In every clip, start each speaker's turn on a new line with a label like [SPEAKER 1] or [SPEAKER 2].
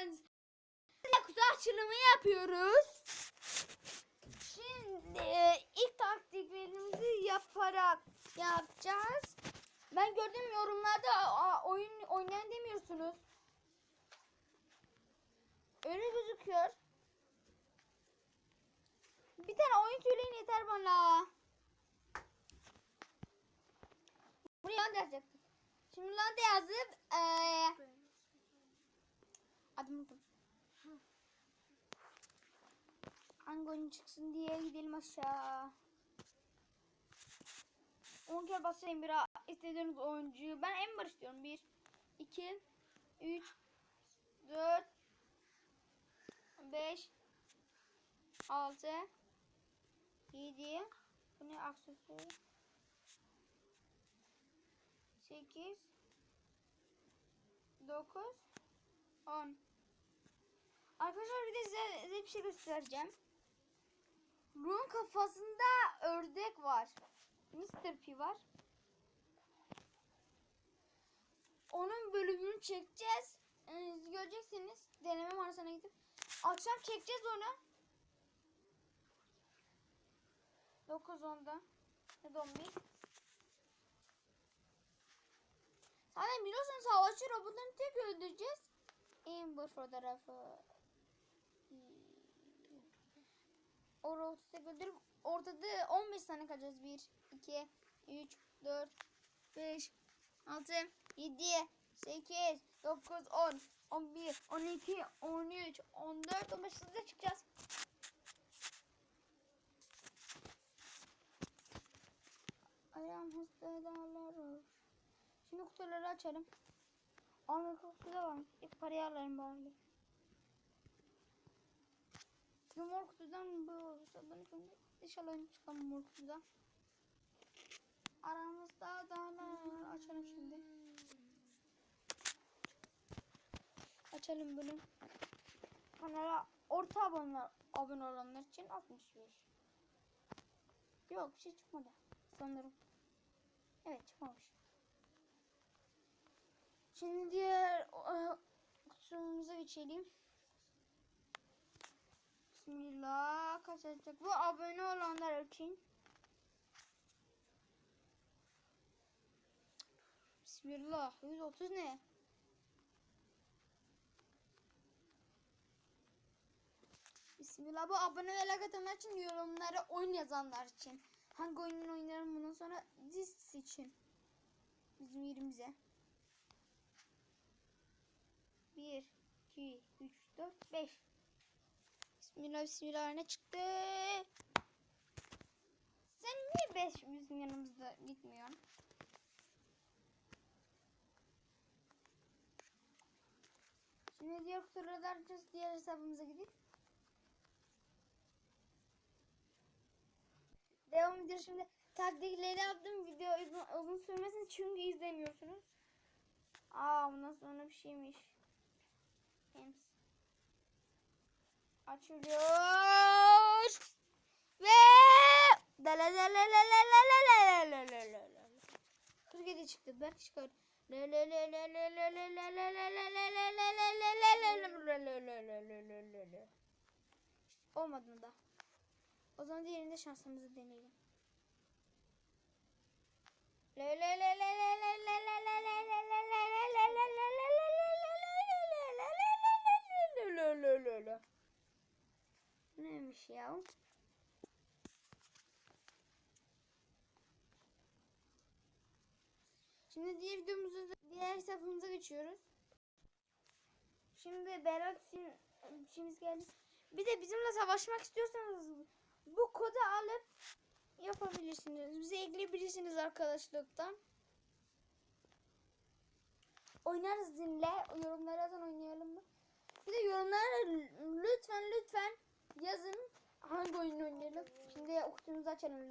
[SPEAKER 1] geldiniz. Kutu açılımı yapıyoruz. Şimdi e, ilk taktiklerimizi yaparak yapacağız. Ben gördüm yorumlarda "Aa, oyun oynayan demiyorsunuz. Öyle gözüküyor. Bir tane oyun söyleyin yeter bana. Buraya Lande yazacaktık. Şimdi Lande yazıp eee adım unuttum. Hangi oyun çıksın diye gidelim aşağı. 10 kere basayım bir istediğiniz oyuncuyu. Ben Ember istiyorum. 1 2 3 4 5 6 7 Bu ne aksesuarı? 8 9 10 Arkadaşlar bir de size, size bir şey göstereceğim. Ru'nun kafasında ördek var. Mr. P var. Onun bölümünü çekeceğiz. Ee, siz göreceksiniz. Deneme manasına gidip. Akşam çekeceğiz onu. 9-10'da. Ya da 11. Zaten biliyorsunuz savaşçı robotlarını tek öldüreceğiz. Amber fotoğrafı. O robotu tek öldürüp ortada 15 tane kalacağız. 1, 2, 3, 4, 5, 6, 7, 8, 9, 10, 11, 12, 13, 14, 15 hızlı çıkacağız. Ayağım hızlı dağlar Şimdi kutuları açalım. Amerika kutuda var. İlk parayı alayım bari. Şu mor kutudan bu olursa bunu şimdi inşallah çıkan mor kutudan. Aramızda dağlar. Açalım şimdi. Açalım bunu. Kanala orta abone, abone olanlar için 65. Yok bir şey çıkmadı sanırım. Evet çıkmamış. Şimdi diğer e, kutumuza geçelim. Bismillah kaç açacak? Bu abone olanlar için. Bismillah 130 ne? Bismillah bu abone ve like atanlar için yorumlara oyun yazanlar için. Hangi oyunu oynarım bundan sonra diz için. Bizim yerimize. 1, 2, 3, 4, 5. Bismillah bismillah ne çıktı? Sen niye 5 bizim yanımızda gitmiyorsun? Şimdi diğer kutuları da açacağız. Diğer hesabımıza gidip. Devam ediyoruz şimdi. Taktikleri yaptım. Video uzun, uzun sürmesin çünkü izlemiyorsunuz. Aa bundan sonra bir şeymiş. Ems. Açılıyor. Ve Türkiye'de çıktı. Ben çıkar. Olmadı da. O zaman diğerinde şansımızı deneyelim. Şimdi diğer videomuza diğer hesabımıza geçiyoruz. Şimdi Berat işimiz geldi. Bir de bizimle savaşmak istiyorsanız bu kodu alıp yapabilirsiniz. Bize ekleyebilirsiniz arkadaşlıktan. Oynarız dinle. Yorumlara yazın oynayalım mı? Bir de yorumlara lütfen lütfen yazın hangi oyun oynayalım. Şimdi okutumuzu açalım.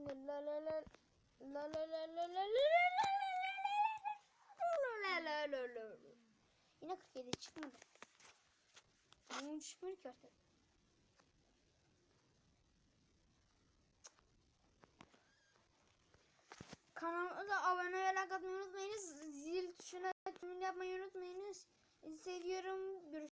[SPEAKER 1] Şimdi la la la la la la la la la la la la la Yine 47 çıkmadı. Benim düşmüyor ki artık. Kanalımıza abone ve like atmayı unutmayınız. Zil tuşuna tümünü yapmayı unutmayınız. Seviyorum. Görüşürüz.